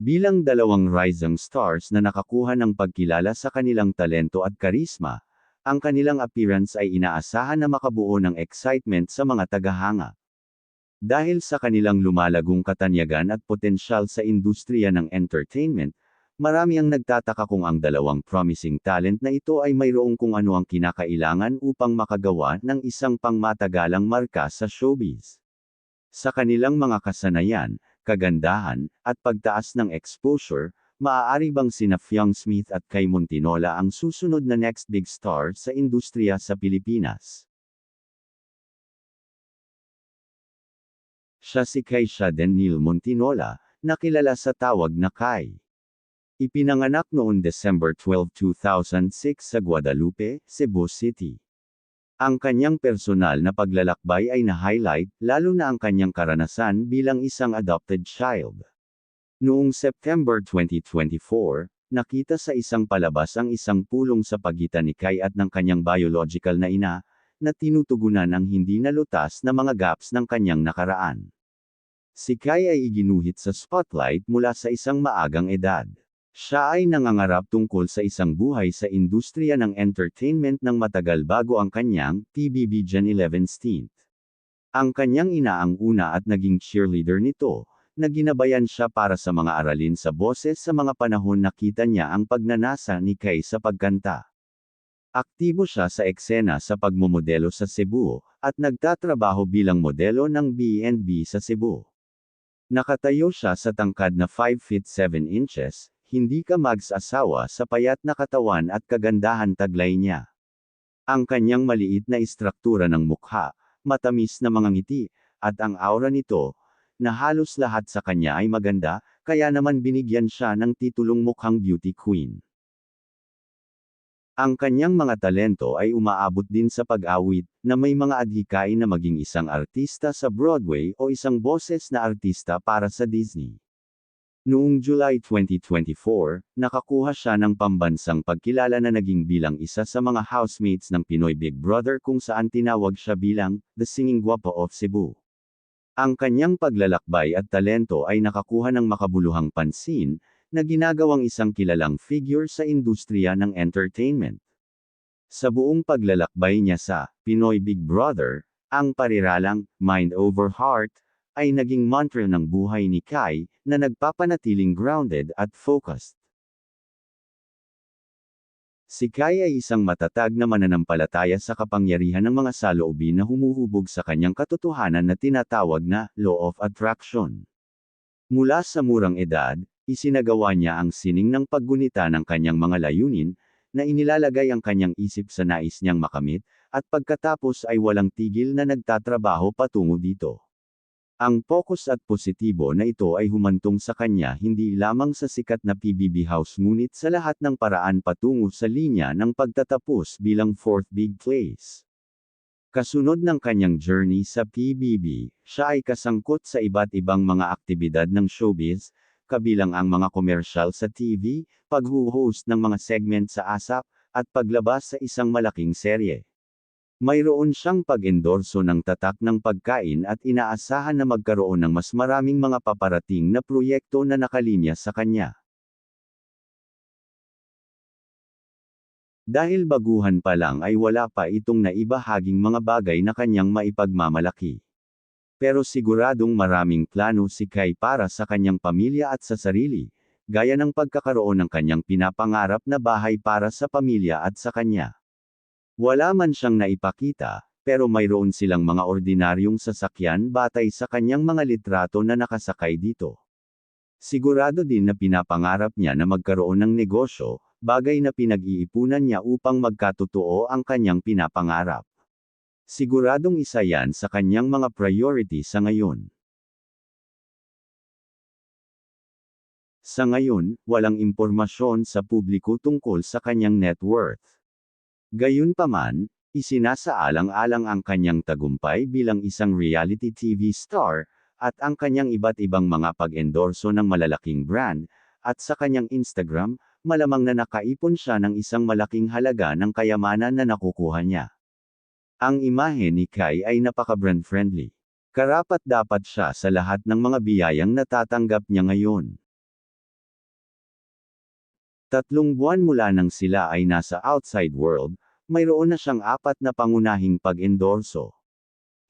Bilang dalawang rising stars na nakakuha ng pagkilala sa kanilang talento at karisma, ang kanilang appearance ay inaasahan na makabuo ng excitement sa mga tagahanga. Dahil sa kanilang lumalagong katanyagan at potensyal sa industriya ng entertainment, marami ang nagtataka kung ang dalawang promising talent na ito ay mayroong kung ano ang kinakailangan upang makagawa ng isang pangmatagalang marka sa showbiz. Sa kanilang mga kasanayan, kagandahan, at pagtaas ng exposure, maaari bang sina Fiang Smith at Kay Montinola ang susunod na next big star sa industriya sa Pilipinas? Siya si Kay Shaden Neil Montinola, nakilala sa tawag na Kay. Ipinanganak noon December 12, 2006 sa Guadalupe, Cebu City. Ang kanyang personal na paglalakbay ay na-highlight, lalo na ang kanyang karanasan bilang isang adopted child. Noong September 2024, nakita sa isang palabas ang isang pulong sa pagitan ni Kai at ng kanyang biological na ina, na tinutugunan ang hindi nalutas na mga gaps ng kanyang nakaraan. Si Kai ay iginuhit sa spotlight mula sa isang maagang edad. Siya ay nangangarap tungkol sa isang buhay sa industriya ng entertainment ng matagal bago ang kanyang PBB Gen 11 stint. Ang kanyang ina ang una at naging cheerleader nito, na ginabayan siya para sa mga aralin sa boses sa mga panahon nakita niya ang pagnanasa ni Kay sa pagkanta. Aktibo siya sa eksena sa pagmomodelo sa Cebu, at nagtatrabaho bilang modelo ng B&B sa Cebu. Nakatayo siya sa tangkad na 5 feet 7 inches, hindi ka magsasawa sa payat na katawan at kagandahan taglay niya. Ang kanyang maliit na istruktura ng mukha, matamis na mga ngiti, at ang aura nito, na halos lahat sa kanya ay maganda, kaya naman binigyan siya ng titulong mukhang beauty queen. Ang kanyang mga talento ay umaabot din sa pag-awit, na may mga adhikain na maging isang artista sa Broadway o isang boses na artista para sa Disney. Noong July 2024, nakakuha siya ng pambansang pagkilala na naging bilang isa sa mga housemates ng Pinoy Big Brother kung saan tinawag siya bilang, The Singing Guapo of Cebu. Ang kanyang paglalakbay at talento ay nakakuha ng makabuluhang pansin, na ginagawang isang kilalang figure sa industriya ng entertainment. Sa buong paglalakbay niya sa Pinoy Big Brother, ang pariralang Mind Over Heart ay naging mantra ng buhay ni Kai na nagpapanatiling grounded at focused. Si Kai ay isang matatag na mananampalataya sa kapangyarihan ng mga saloobin na humuhubog sa kanyang katotohanan na tinatawag na Law of Attraction. Mula sa murang edad, isinagawa niya ang sining ng paggunita ng kanyang mga layunin, na inilalagay ang kanyang isip sa nais niyang makamit, at pagkatapos ay walang tigil na nagtatrabaho patungo dito. Ang focus at positibo na ito ay humantong sa kanya hindi lamang sa sikat na PBB house ngunit sa lahat ng paraan patungo sa linya ng pagtatapos bilang fourth big place. Kasunod ng kanyang journey sa PBB, siya ay kasangkot sa iba't ibang mga aktibidad ng showbiz, kabilang ang mga komersyal sa TV, pag-host ng mga segment sa ASAP, at paglabas sa isang malaking serye. Mayroon siyang pag-endorso ng tatak ng pagkain at inaasahan na magkaroon ng mas maraming mga paparating na proyekto na nakalinya sa kanya. Dahil baguhan pa lang ay wala pa itong naibahaging mga bagay na kanyang maipagmamalaki. Pero siguradong maraming plano si Kai para sa kanyang pamilya at sa sarili, gaya ng pagkakaroon ng kanyang pinapangarap na bahay para sa pamilya at sa kanya. Wala man siyang naipakita, pero mayroon silang mga ordinaryong sasakyan batay sa kanyang mga litrato na nakasakay dito. Sigurado din na pinapangarap niya na magkaroon ng negosyo, bagay na pinag-iipunan niya upang magkatotoo ang kanyang pinapangarap. Siguradong isa yan sa kanyang mga priority sa ngayon. Sa ngayon, walang impormasyon sa publiko tungkol sa kanyang net worth. Gayunpaman, isinasaalang-alang ang kanyang tagumpay bilang isang reality TV star, at ang kanyang iba't ibang mga pag-endorso ng malalaking brand, at sa kanyang Instagram, malamang na nakaipon siya ng isang malaking halaga ng kayamanan na nakukuha niya. Ang imahe ni Kai ay napaka-brand friendly. Karapat dapat siya sa lahat ng mga biyayang natatanggap niya ngayon. Tatlong buwan mula nang sila ay nasa outside world, mayroon na siyang apat na pangunahing pag-endorso.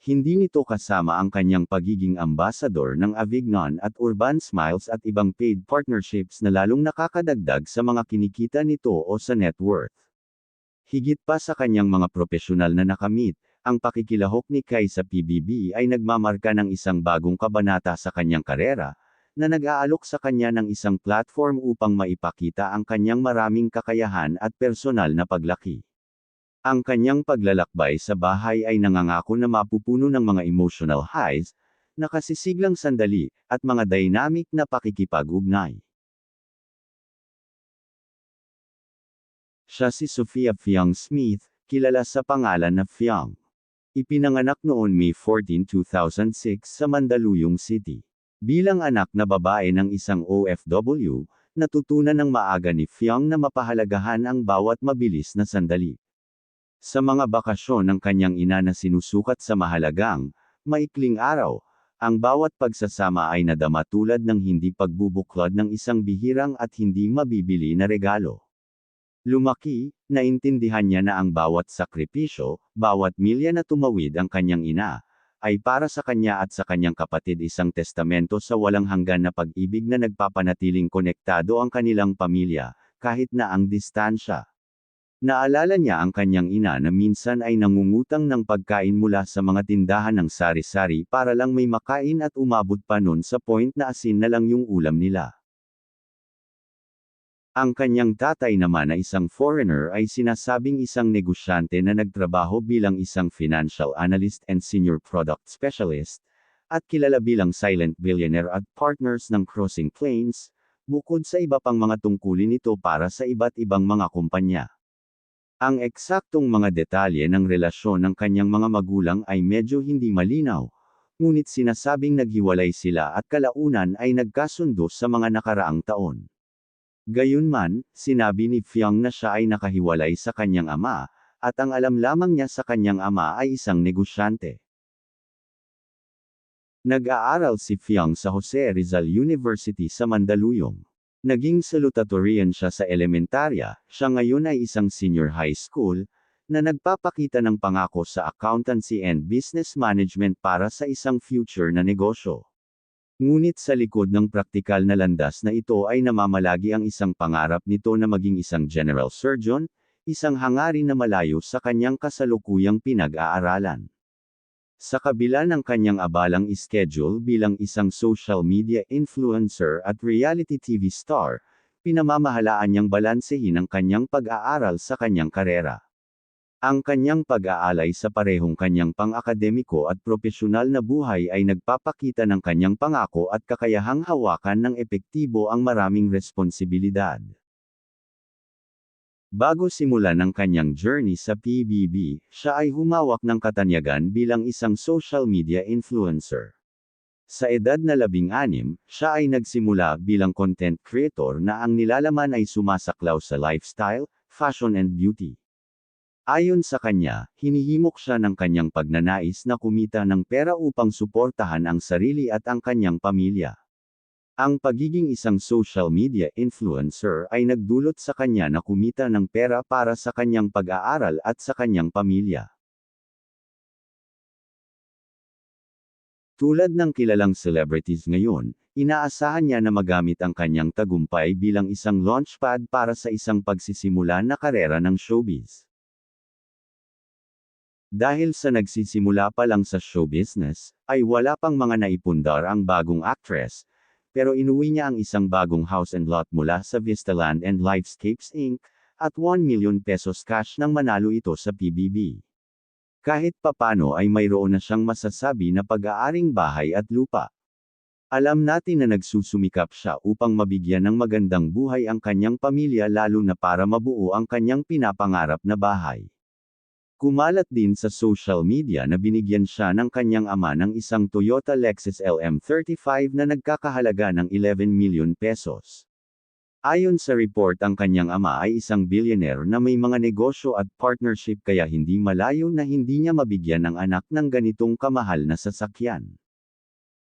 Hindi nito kasama ang kanyang pagiging ambassador ng Avignon at Urban Smiles at ibang paid partnerships na lalong nakakadagdag sa mga kinikita nito o sa net worth. Higit pa sa kanyang mga profesional na nakamit, ang pakikilahok ni Kai sa PBB ay nagmamarka ng isang bagong kabanata sa kanyang karera, na nag-aalok sa kanya ng isang platform upang maipakita ang kanyang maraming kakayahan at personal na paglaki. Ang kanyang paglalakbay sa bahay ay nangangako na mapupuno ng mga emotional highs, nakasisiglang sandali, at mga dynamic na pakikipag-ugnay. Siya si Sophia Fiang Smith, kilala sa pangalan na Fiang. Ipinanganak noon May 14, 2006 sa Mandaluyong City. Bilang anak na babae ng isang OFW, natutunan ng maaga ni Fiang na mapahalagahan ang bawat mabilis na sandali. Sa mga bakasyon ng kanyang ina na sinusukat sa mahalagang, maikling araw, ang bawat pagsasama ay nadama tulad ng hindi pagbubuklod ng isang bihirang at hindi mabibili na regalo. Lumaki, naintindihan niya na ang bawat sakripisyo, bawat milya na tumawid ang kanyang ina, ay para sa kanya at sa kanyang kapatid isang testamento sa walang hanggan na pag-ibig na nagpapanatiling konektado ang kanilang pamilya, kahit na ang distansya. Naalala niya ang kanyang ina na minsan ay nangungutang ng pagkain mula sa mga tindahan ng sari-sari para lang may makain at umabot pa nun sa point na asin na lang yung ulam nila. Ang kanyang tatay naman na isang foreigner ay sinasabing isang negosyante na nagtrabaho bilang isang financial analyst and senior product specialist, at kilala bilang silent billionaire at partners ng Crossing Plains, bukod sa iba pang mga tungkulin nito para sa iba't ibang mga kumpanya. Ang eksaktong mga detalye ng relasyon ng kanyang mga magulang ay medyo hindi malinaw, ngunit sinasabing naghiwalay sila at kalaunan ay nagkasundo sa mga nakaraang taon. Gayunman, sinabi ni Fiang na siya ay nakahiwalay sa kanyang ama, at ang alam lamang niya sa kanyang ama ay isang negosyante. Nag-aaral si Fiang sa Jose Rizal University sa Mandaluyong. Naging salutatorian siya sa elementarya, siya ngayon ay isang senior high school, na nagpapakita ng pangako sa accountancy and business management para sa isang future na negosyo. Ngunit sa likod ng praktikal na landas na ito ay namamalagi ang isang pangarap nito na maging isang general surgeon, isang hangarin na malayo sa kanyang kasalukuyang pinag-aaralan. Sa kabila ng kanyang abalang schedule bilang isang social media influencer at reality TV star, pinamamahalaan niyang balansehin ang kanyang pag-aaral sa kanyang karera. Ang kanyang pag-aalay sa parehong kanyang pang-akademiko at propesyonal na buhay ay nagpapakita ng kanyang pangako at kakayahang hawakan ng epektibo ang maraming responsibilidad. Bago simulan ang kanyang journey sa PBB, siya ay humawak ng katanyagan bilang isang social media influencer. Sa edad na labing-anim, siya ay nagsimula bilang content creator na ang nilalaman ay sumasaklaw sa lifestyle, fashion and beauty. Ayon sa kanya, hinihimok siya ng kanyang pagnanais na kumita ng pera upang suportahan ang sarili at ang kanyang pamilya. Ang pagiging isang social media influencer ay nagdulot sa kanya na kumita ng pera para sa kanyang pag-aaral at sa kanyang pamilya. Tulad ng kilalang celebrities ngayon, inaasahan niya na magamit ang kanyang tagumpay bilang isang launchpad para sa isang pagsisimula na karera ng showbiz. Dahil sa nagsisimula pa lang sa show business, ay wala pang mga naipundar ang bagong actress, pero inuwi niya ang isang bagong house and lot mula sa Vistaland and Lifescapes Inc., at 1 million pesos cash nang manalo ito sa PBB. Kahit papano ay mayroon na siyang masasabi na pag-aaring bahay at lupa. Alam natin na nagsusumikap siya upang mabigyan ng magandang buhay ang kanyang pamilya lalo na para mabuo ang kanyang pinapangarap na bahay. Kumalat din sa social media na binigyan siya ng kanyang ama ng isang Toyota Lexus LM35 na nagkakahalaga ng 11 million pesos. Ayon sa report ang kanyang ama ay isang billionaire na may mga negosyo at partnership kaya hindi malayo na hindi niya mabigyan ng anak ng ganitong kamahal na sasakyan.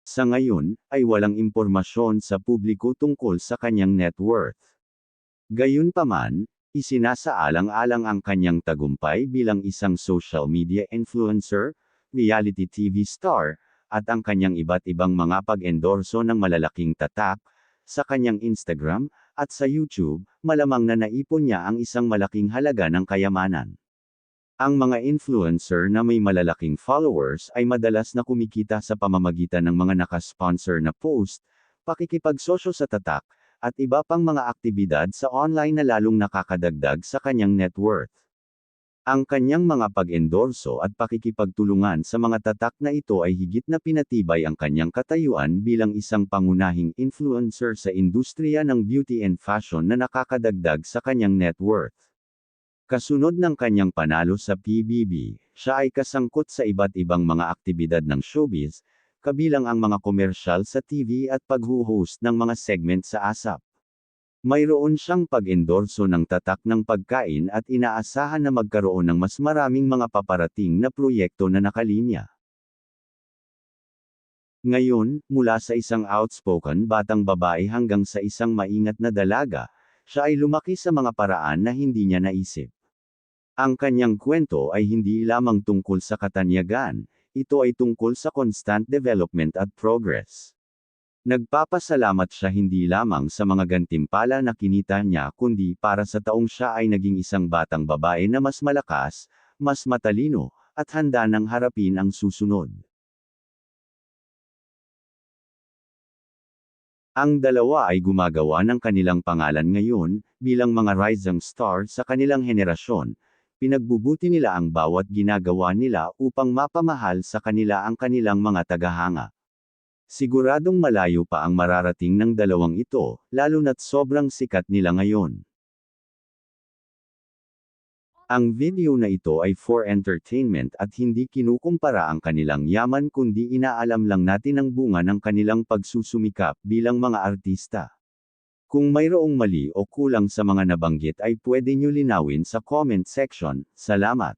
Sa ngayon, ay walang impormasyon sa publiko tungkol sa kanyang net worth. Gayunpaman, isinasaalang-alang ang kanyang tagumpay bilang isang social media influencer, reality TV star, at ang kanyang iba't ibang mga pag-endorso ng malalaking tatak, sa kanyang Instagram, at sa YouTube, malamang na naipon niya ang isang malaking halaga ng kayamanan. Ang mga influencer na may malalaking followers ay madalas na kumikita sa pamamagitan ng mga nakasponsor na post, pakikipagsosyo sa tatak, at iba pang mga aktibidad sa online na lalong nakakadagdag sa kanyang net worth. Ang kanyang mga pag-endorso at pakikipagtulungan sa mga tatak na ito ay higit na pinatibay ang kanyang katayuan bilang isang pangunahing influencer sa industriya ng beauty and fashion na nakakadagdag sa kanyang net worth. Kasunod ng kanyang panalo sa PBB, siya ay kasangkot sa iba't ibang mga aktibidad ng showbiz, kabilang ang mga komersyal sa TV at paghuhost ng mga segment sa ASAP. Mayroon siyang pag-endorso ng tatak ng pagkain at inaasahan na magkaroon ng mas maraming mga paparating na proyekto na nakalinya. Ngayon, mula sa isang outspoken batang babae hanggang sa isang maingat na dalaga, siya ay lumaki sa mga paraan na hindi niya naisip. Ang kanyang kwento ay hindi lamang tungkol sa katanyagan, ito ay tungkol sa constant development at progress. Nagpapasalamat siya hindi lamang sa mga gantimpala na kinita niya kundi para sa taong siya ay naging isang batang babae na mas malakas, mas matalino, at handa nang harapin ang susunod. Ang dalawa ay gumagawa ng kanilang pangalan ngayon, bilang mga rising star sa kanilang henerasyon, pinagbubuti nila ang bawat ginagawa nila upang mapamahal sa kanila ang kanilang mga tagahanga. Siguradong malayo pa ang mararating ng dalawang ito, lalo na't sobrang sikat nila ngayon. Ang video na ito ay for entertainment at hindi kinukumpara ang kanilang yaman kundi inaalam lang natin ang bunga ng kanilang pagsusumikap bilang mga artista. Kung mayroong mali o kulang sa mga nabanggit ay pwede nyo linawin sa comment section. Salamat.